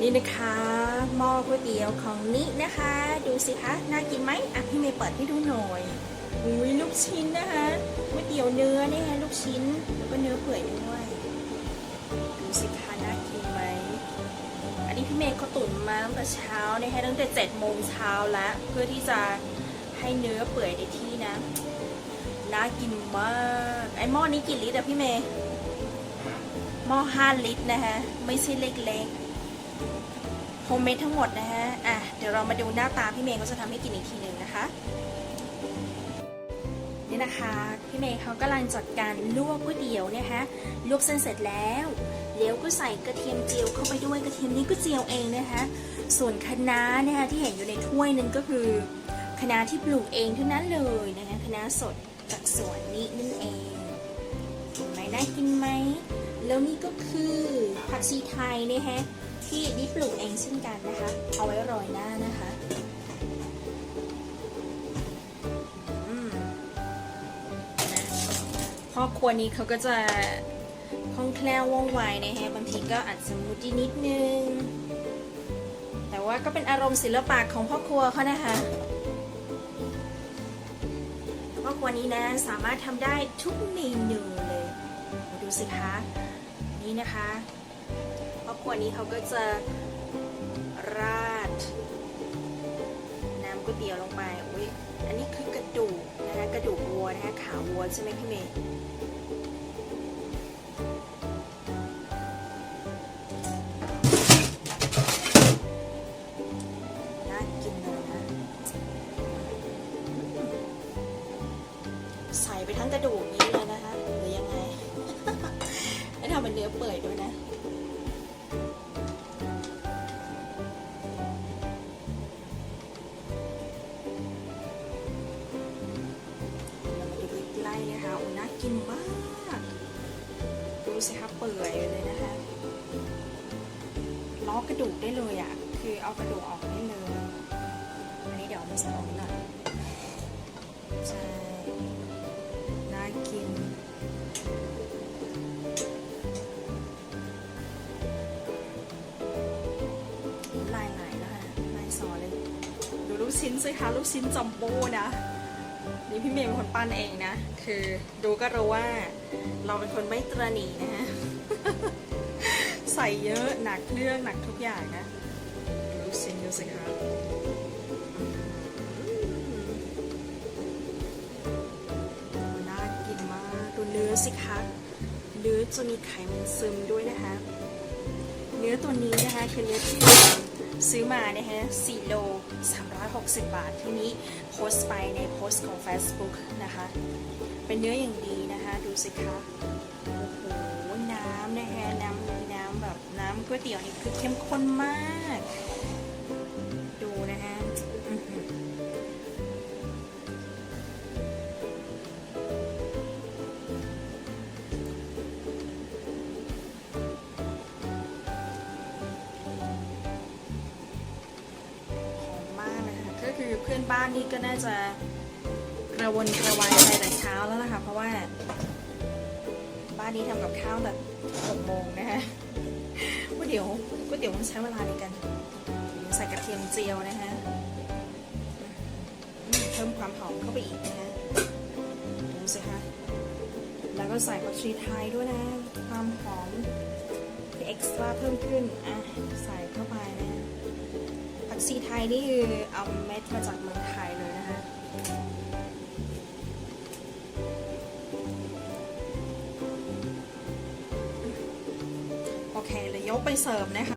นี่นะคะหม้อก๋วยเตี๋ยวของนินะคะ ดูสิคะน่ากินไหมอะพี่เมย์เปิดให้ดูหน่อยอุ้ยลูกชิ้นนะคะก๋วยเตี๋ยวเนื้อเนี่ยลูกชิ้นแล้วก็เนื้อเปื่อยด้วยดูสิคะน่ากินไหมอันนี้พี่เมย์เขาตุ๋นมาตั้งแต่เช้านะคะตั้งแต่เจ็ดโมงเช้าแล้วเพื่อที่จะให้เนื้อเปื่อยในที่นะน่ากินมากไอหม้อนี้กี่ลิตรอะพี่เมย์หม้อห้าลิตรนะคะไม่ใช่เล็กๆ มเมดทั้งหมดนะฮะ อะ เดี๋ยวเรามาดูหน้าตาพี่เมย์ก็จะทำให้กินอีกทีหนึ่งนะคะ นี่นะคะ พี่เมย์เขากำลังจัดการลวกก๋วยเตี๋ยวเนี่ยฮะ ลวกเส้นเสร็จแล้วเดี๋ยวก็ใส่กระเทียมเจียวเข้าไปด้วย กระเทียมนี้ก็เจียวเองนะคะ ส่วนคะน้าเนี่ยที่เห็นอยู่ในถ้วยนึงก็คือคะน้าที่ปลูกเองทั้งนั้นเลยนะคะคะน้าสดจากสวนนี้นั่นเองเห็นไหมน่ากินไหมแล้วนี่ก็คือผักชีไทยเนี่ยฮะ ที่นี่ปลูกเองเช่นกันนะคะ เอาไว้โรยหน้านะคะพ่อครัวนี้เขาก็จะคล่องแคล่วว่องไวนะฮะบางทีก็อาจจะมุดนิดนึง แต่ว่าก็เป็นอารมณ์ศิลปะของพ่อครัวเขานะคะพ่อครัวนี้นะสามารถทำได้ทุกเมนูเลยมาดูสิคะ นี่นะคะ ครอบครัวนี้เขาก็จะราด น้ำก๋วยเตี๋ยวลงไปอุ้ยอันนี้คือกระดูกนะคะกระดูกวัวนะคะขาวัวใช่ไหมพี่เมย์น่ากินเลยนะใส่ไปทั้งกระดูกนี้เลยนะคะหรือยังไงไม่ทำเป็นเนื้อเปื่อยด้วยนะ กินมาก ดูสิคะเปื่อยเลยนะคะล้อกระดูกได้เลยอะ คือเอากระดูกออกได้เลย อันนี้เดี๋ยวเอามาใส่ออกหน่อยใช่น่ากินลายไหลแล้วค่ะลายซอเลย ดูลูกชิ้นสิคะลูกชิ้นจัมโบ้นะ นี่พี่เมย์เป็นคนปั้นเองนะ คือดูก็รู้ว่าเราเป็นคนไม่ตระหนีนะฮะ ใส่เยอะหนักเรื่องหนักทุกอย่างนะดูลูกชิ้นดูสิคะน่ากินมาก ดูเนื้อสิคะ เนื้อจะมีไขมันซึมด้วยนะคะ เนื้อตัวนี้นะคะคือเนื้อที่ ซื้อมานะฮะ4โล 360 บาท ทีนี้โพสต์ไปในโพสต์ของ Facebook นะคะ เป็นเนื้ออย่างดีนะคะ ดูสิคะโอ้โห น้ำนะฮะ น้ำน้ำแบบน้ำก๋วยเตี๋ยวนี่คือเข้มข้นมาก อนบ้านนี่ก็น่าจะกระวนกระวายใจแต่เช้าแล้วล่ะค่ะเพราะว่า บ้านนี้ทำกับข้าวแบบหกโมงนะคะก๋วยเตี๋ยวก๋วยเตี๋ยวมันใช้เวลาในการใส่กระเทียมเจียวนะคะเพิ่มความหอมเข้าไปอีกนะคะดูสิคะแล้วก็ใส่ผักชีไทยด้วยนะ ความหอมที่เอ็กซ์ตร้าเพิ่มขึ้นอะใส่เข้าไปนะ ผักชีไทยนี่คือเอาเม็ดมาจากเมืองไทยเลยนะคะ โอเคเลยยกไปเสิร์ฟนะคะ